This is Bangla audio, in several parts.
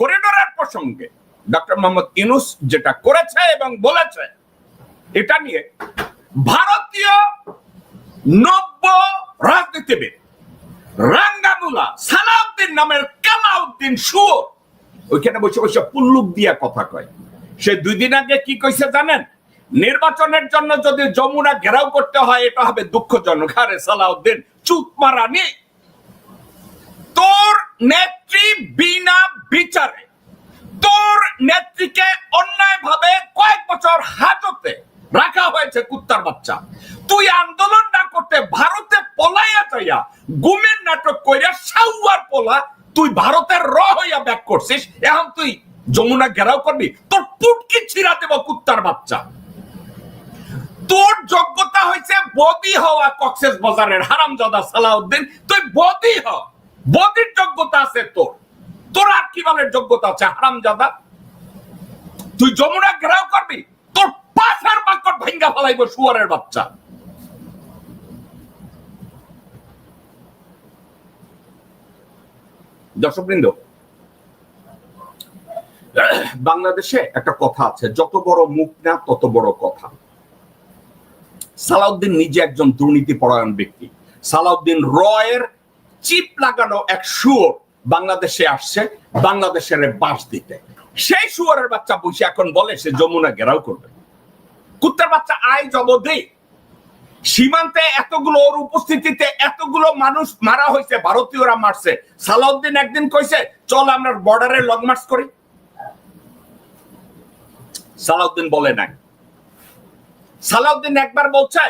করিডোরের প্রসঙ্গে ডক্টর মোহাম্মদ ইনুস যেটা করেছে এবং বলেছে, এটা নিয়ে ভারতীয় নব্য রাজনীতিবিদ রাঙ্গামুলা সালাউদ্দিন নামের সুর ওইখানে বসে বসে পুল্লুক কথা কয়। সে দুই দিন আগে কি কইছে জানেন? নির্বাচনের জন্য যদি যমুনা ঘেরাও করতে হয়, এটা হবে দুঃখজনক। আরে সালাউদ্দিন, চুপ মারানি তোর নেত্রী বিনা বিচারে। তোর নেত্রীকে অন্যায় ভাবে কয়েক বছর হাজতে রাখা হয়েছে কুত্তার বাচ্চা। তুই আন্দোলন না করতে ভারতে পলাইয়া যাইয়া গুমের নাটক কইরা সাউয়ার পোলা তুই ভারতের র হইয়া ব্যাক করছিস এখন তুই যমুনা ঘেরাও করবি, তোর পুটকি ছিড়া দেব কুত্তার বাচ্চা। তোর যোগ্যতা হয়েছে বদি হওয়া কক্সেস বাজারের হারামজাদা সালাউদ্দিন। তুই বদি হ, বদির যোগ্যতা আছে তোর। তোর আর কি বলের যোগ্যতা আছে, হারামজাদা? তুই যমুনা ঘেরাও করবি, তোর পাশের বাক্য ভেঙ্গা ফেলাইব শুয়ারের বাচ্চা। দর্শকবৃন্দ, বাংলাদেশে একটা কথা আছে, যত বড় মুখ না, তত বড় কথা। সালাউদ্দিন নিজে একজন দুর্নীতি পরায়ণ ব্যক্তি। সালাউদ্দিন রয়ের চিপ লাগানো এক শুয়োর বাংলাদেশে আসছে, বাংলাদেশের বাস দিতে। সেই শুয়ারের বাচ্চা বসে এখন বলে সে যমুনা ঘেরাও করবে। কুত্তার বাচ্চা আয় জব দে সীমান্তে এতগুলো ওর উপস্থিতিতে এতগুলো মানুষ মারা হয়েছে, ভারতীয়রা মারছে। সালাউদ্দিন একদিন কইছে, চল আমরা বর্ডারে লং মার্চ করি। সালাউদ্দিন বলে নাই। সালাউদ্দিন একবার বলছে,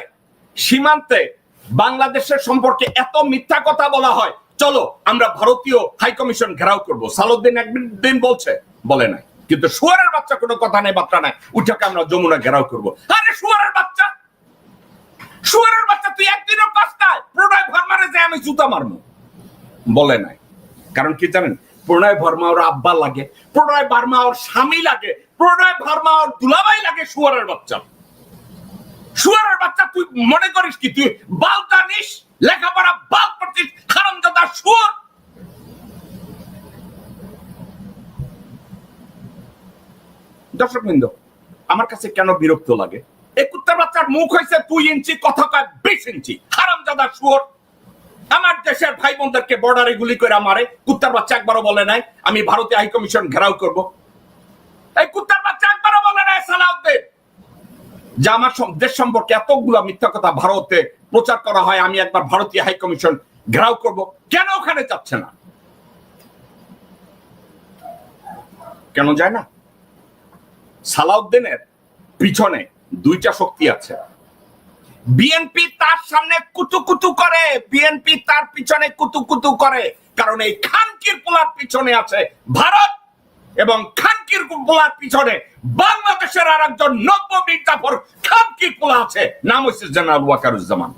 সীমান্তে বাংলাদেশের সম্পর্কে এত মিথ্যা কথা বলা হয় চলো, আমরা ভারতীয় হাই কমিশন ঘেরাও করব। সালাউদ্দিন একদিন বলছে, বলে নাই। কিন্তু সুয়ারের বাচ্চা কোনো কথা নেই, বার্তা নাই। উঠাকে আমরা যমুনা ঘেরাও করব। আরে সুয়ারের বাচ্চা! সুয়ারের বাচ্চা, তুই একদিনও কাজ নাই। প্রণয় ভার্মারে যে আমি জুতা মারবো। বলে নাই। কারণ কি জানেন? প্রণয় ভার্মা ওর আব্বা লাগে, প্রণয় ভার্মা ওর স্বামী লাগে, প্রণয় ভার্মা ওর দুলাবাই লাগে সুয়ারের বাচ্চা। শুয়ারের বাচ্চা, তুই মনে করিস কি? তুই বাল জানিস লেখাপড়া বাল করছিস হারামজাদা শুয়ার। দর্শকবৃন্দ, আমার কাছে কেন বিরক্ত লাগে? এই বাচ্চার মুখ হয়েছে দুই ইঞ্চি, কথা কয় বিশ ইঞ্চি হারামজাদা শুয়োর। আমার দেশের ভাই বোনদেরকে বর্ডারে গুলি করে মারে, কুত্তার বাচ্চা একবারও বলে নাই, আমি ভারতীয় হাই কমিশন ঘেরাও করব। এই কুত্তার বাচ্চা একবারও বলে নাই যে আমার দেশ সম্পর্কে এতগুলো মিথ্যা কথা ভারতে প্রচার করা হয়, আমি একবার ভারতীয় হাই কমিশন ঘেরাও করব। কেন ওখানে যাচ্ছে না? কেন যায় না? সালাউদ্দিনের পিছনে দুইটা শক্তি আছে। বিএনপি তার সামনে কুতু কুতু করে বিএনপি তার পিছনে কুতু কুতু করে, কারণ এই খানকির পোলার পিছনে আছে ভারত। এবং খানকির পোলার পিছনে বাংলাদেশের আর একজন নব্য মির্জাফর খানকির পোলা আছে। নাম হচ্ছে জেনারেল ওয়াকারুজ্জামান।